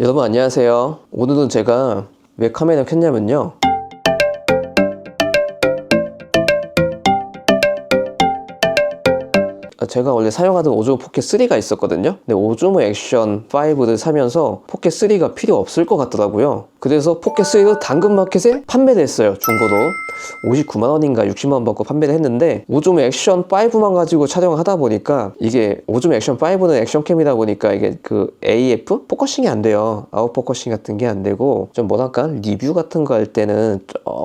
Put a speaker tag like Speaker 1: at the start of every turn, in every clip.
Speaker 1: 여러분 안녕하세요. 오늘은 제가 왜 카메라 켰냐면요. 제가 원래 사용하던 오즈모 포켓 3가 있었거든요. 근데 오즈모 액션 5를 사면서 포켓 3가 필요 없을 것 같더라고요. 그래서 포켓 3를 당근마켓에 판매를 했어요. 중고로 59만 원인가 60만 원 받고 판매를 했는데 오즈모 액션 5만 가지고 촬영을 하다 보니까 이게 오즈모 액션 5는 액션캠이다 보니까 이게 그 AF 포커싱이 안 돼요. 아웃 포커싱 같은 게 안 되고 좀 뭐랄까 리뷰 같은 거 할 때는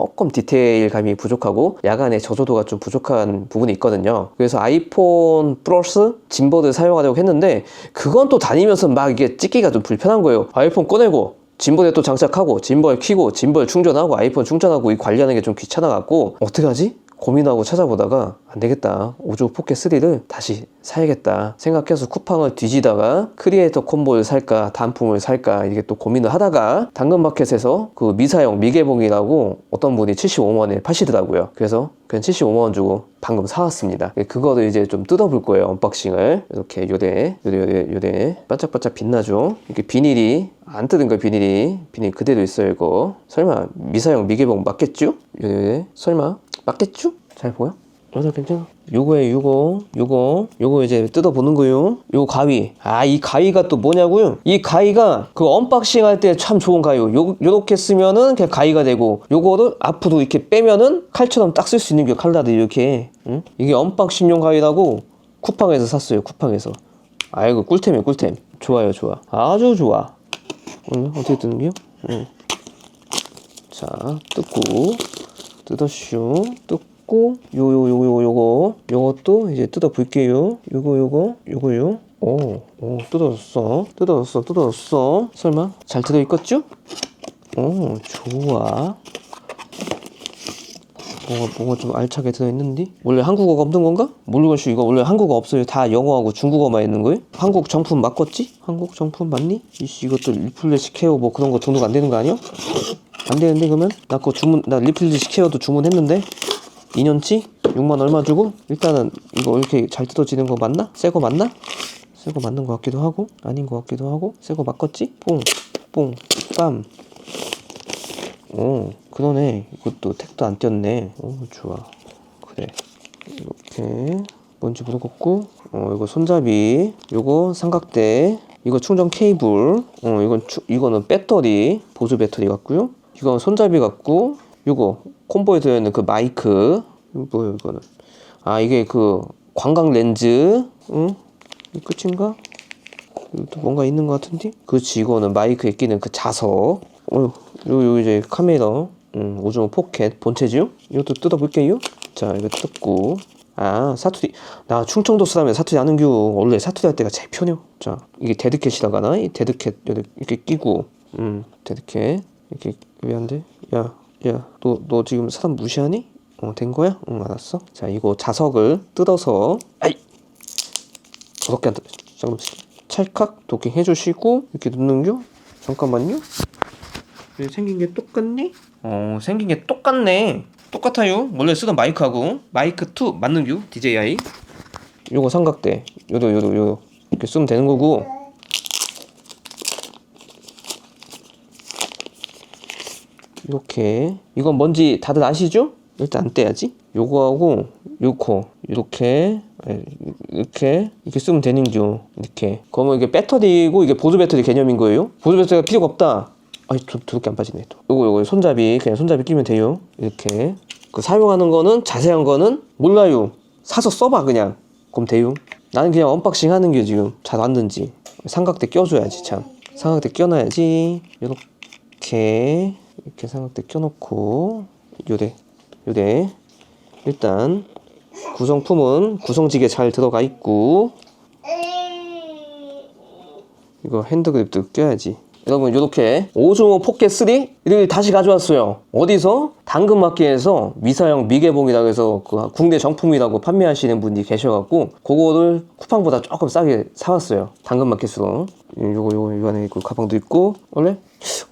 Speaker 1: 조금 디테일감이 부족하고 야간에 저조도가 좀 부족한 부분이 있거든요. 그래서 아이폰 플러스 짐버를 사용하려고 했는데 그건 또 다니면서 막 이게 찍기가 좀 불편한 거예요. 아이폰 꺼내고 짐벌에 또 장착하고 짐벌 키고 짐벌 충전하고 아이폰 충전하고 이 관리하는 게 좀 귀찮아갖고 어떻게 하지? 고민하고 찾아보다가 안 되겠다. 오조 포켓 3를 다시 사야겠다 생각해서 쿠팡을 뒤지다가 크리에이터 콤보를 살까 단품을 살까 이게 또 고민을 하다가 당근마켓에서 그 미사용 미개봉이라고 어떤 분이 75만 원에 파시더라고요. 그래서 그냥 75만 원 주고 방금 사왔습니다. 그거를 이제 좀 뜯어볼 거예요. 언박싱을 이렇게 요래 요래 요래 요래 반짝반짝 빛나죠. 이렇게 비닐이 안 뜯은 거예요. 비닐이 비닐 그대로 있어요. 이거 설마 미사용 미개봉 맞겠죠? 요래 설마 맞겠죠? 잘 보여? 맞아 괜찮아. 요거에 요거. 요거. 요거 이제 뜯어보는 거요. 요 가위. 아 이 가위가 또 뭐냐고요? 이 가위가 그 언박싱 할 때 참 좋은 가위요 요, 요렇게 쓰면은 그냥 가위가 되고 요거를 앞으로 이렇게 빼면은 칼처럼 딱 쓸 수 있는 게 칼라드 이렇게. 응? 이게 언박싱용 가위라고 쿠팡에서 샀어요 쿠팡에서. 아이고 꿀템이에요 꿀템. 좋아요 좋아. 아주 좋아. 응, 어떻게 뜯는 게요? 응. 자 뜯고 뜯어쇼 뜯고 요요 요거 요거 요거 요것도 이제 뜯어 볼게요. 요거 요거 요거요. 오, 오 뜯어졌어. 뜯어졌어 뜯어졌어. 설마 잘 뜯어 있겠죠? 오 좋아 뭐가 뭐가 좀 알차게 들어있는데 원래 한국어가 없는 건가? 모르겠어 이거 원래 한국어 없어요 다 영어하고 중국어만 있는 거예요? 한국 정품 맞겠지? 한국 정품 맞니? 이씨 이것도 리플레시 케어 뭐 그런 거 등록 안 되는 거 아니야? 안 되는데 그러면 나 그거 주문 나 리플레시 케어도 주문했는데 2년치 6만 얼마 주고 일단은 이거 이렇게 잘 뜯어지는 거 맞나? 새 거 맞나? 새거 맞는 거 같기도 하고 아닌 거 같기도 하고 새거 맞겠지? 뽕 뽕 빰 오 그러네. 이것도 택도 안 띄었네. 오 좋아. 그래. 이렇게 먼지 묻어갖고 어 이거 손잡이 요거 삼각대 이거 충전 케이블 어 이건 추, 이거는 배터리 보조 배터리 같고요. 이건 손잡이 같고 요거 콤보에 들어있는 그 마이크. 이거 뭐예요 이거는? 아 이게 그 광각 렌즈. 응? 이 끝인가? 또 뭔가 있는 것 같은데? 그렇지 이거는 마이크에 끼는 그 자석. 어, 요, 요 이제 카메라 음, 오징어 포켓 본체지요? 이것도 뜯어볼게요. 자 이거 뜯고. 아 사투리. 나 충청도 사람이 사투리 아는겨. 원래 사투리 할 때가 제일 편해요. 자 이게 데드캣이라고 하나? 이 데드캣 이렇게, 끼고. 음 데드캣. 이렇게 왜 안 돼? 야 야 너 너 지금 사람 무시하니? 어 된 거야? 응 알았어. 자 이거 자석을 뜯어서. 아이! 저렇게 안 뜯어 잠깐만. 찰칵 도킹 해주시고 이렇게 넣는겨? 잠깐만요. 왜 생긴 게 똑같니? 어 생긴 게 똑같네. 똑같아요. 원래 쓰던 마이크하고. 마이크 2 맞는 유 DJI 요거 삼각대. 요도 요도 요도. 이렇게 쓰면 되는 거고. 이렇게. 이건 뭔지 다들 아시죠? 일단 안 떼야지. 요거하고 요거. 이렇게. 예, 이렇게. 이렇게 쓰면 되는겨 이렇게. 그러면 이게 배터리고 이게 보조 배터리 개념인 거예요? 보조 배터리가 필요가 없다 아이 더, 더럽게 안 빠지네 또. 요거 요거 손잡이. 그냥 손잡이 끼면 돼요. 이렇게. 그 사용하는 거는 자세한 거는 몰라요. 사서 써봐 그냥. 그럼 돼요. 나는 그냥 언박싱 하는 게 지금 잘 왔는지. 삼각대 껴줘야지 참. 삼각대 껴놔야지. 이렇게. 이렇게 삼각대 껴놓고. 요래. 요래. 일단 구성품은 구성지게 잘 들어가 있고. 이거 핸드그립도 껴야지 여러분 이렇게 오즈모 포켓 3를 다시 가져왔어요. 어디서? 당근마켓에서 미사용 미개봉이라고 해서 그 국내 정품이라고 판매하시는 분이 계셔갖고 그거를 쿠팡보다 조금 싸게 사왔어요. 당근마켓으로. 요거 요거 이 안에 있고 가방도 있고. 원래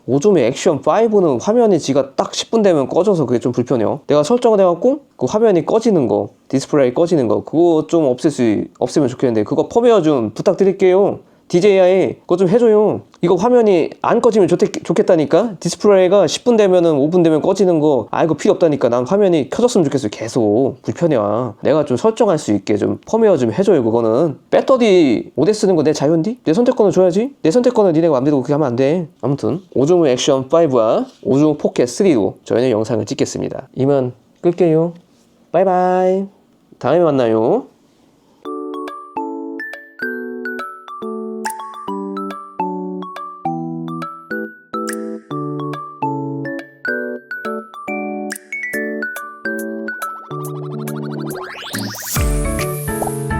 Speaker 1: 오즈모 액션 5는 화면이 지가 딱 10분 되면 꺼져서 그게 좀 불편해요. 내가 설정을 해갖고 그 화면이 꺼지는 거 디스플레이 꺼지는 거 그거 좀 없앨 수 없애면 좋겠는데 그거 펌웨어 좀 부탁드릴게요. DJI 그거 좀 해줘요. 이거 화면이 안 꺼지면 좋겠, 좋겠다니까? 디스플레이가 10분 되면은 5분 되면 꺼지는 거, 아, 이거 필요 없다니까. 난 화면이 켜졌으면 좋겠어요. 계속. 불편해. 내가 좀 설정할 수 있게 좀 펌웨어 좀 해줘요. 그거는. 배터리 오래 쓰는 거 내 자유인디? 내 선택권을 줘야지. 내 선택권을 니네가 맘대로 그렇게 하면 안 돼. 아무튼, 오즈모 액션 5와 오즈모 포켓 3로 저희는 영상을 찍겠습니다. 이만 끌게요. 바이바이. 다음에 만나요.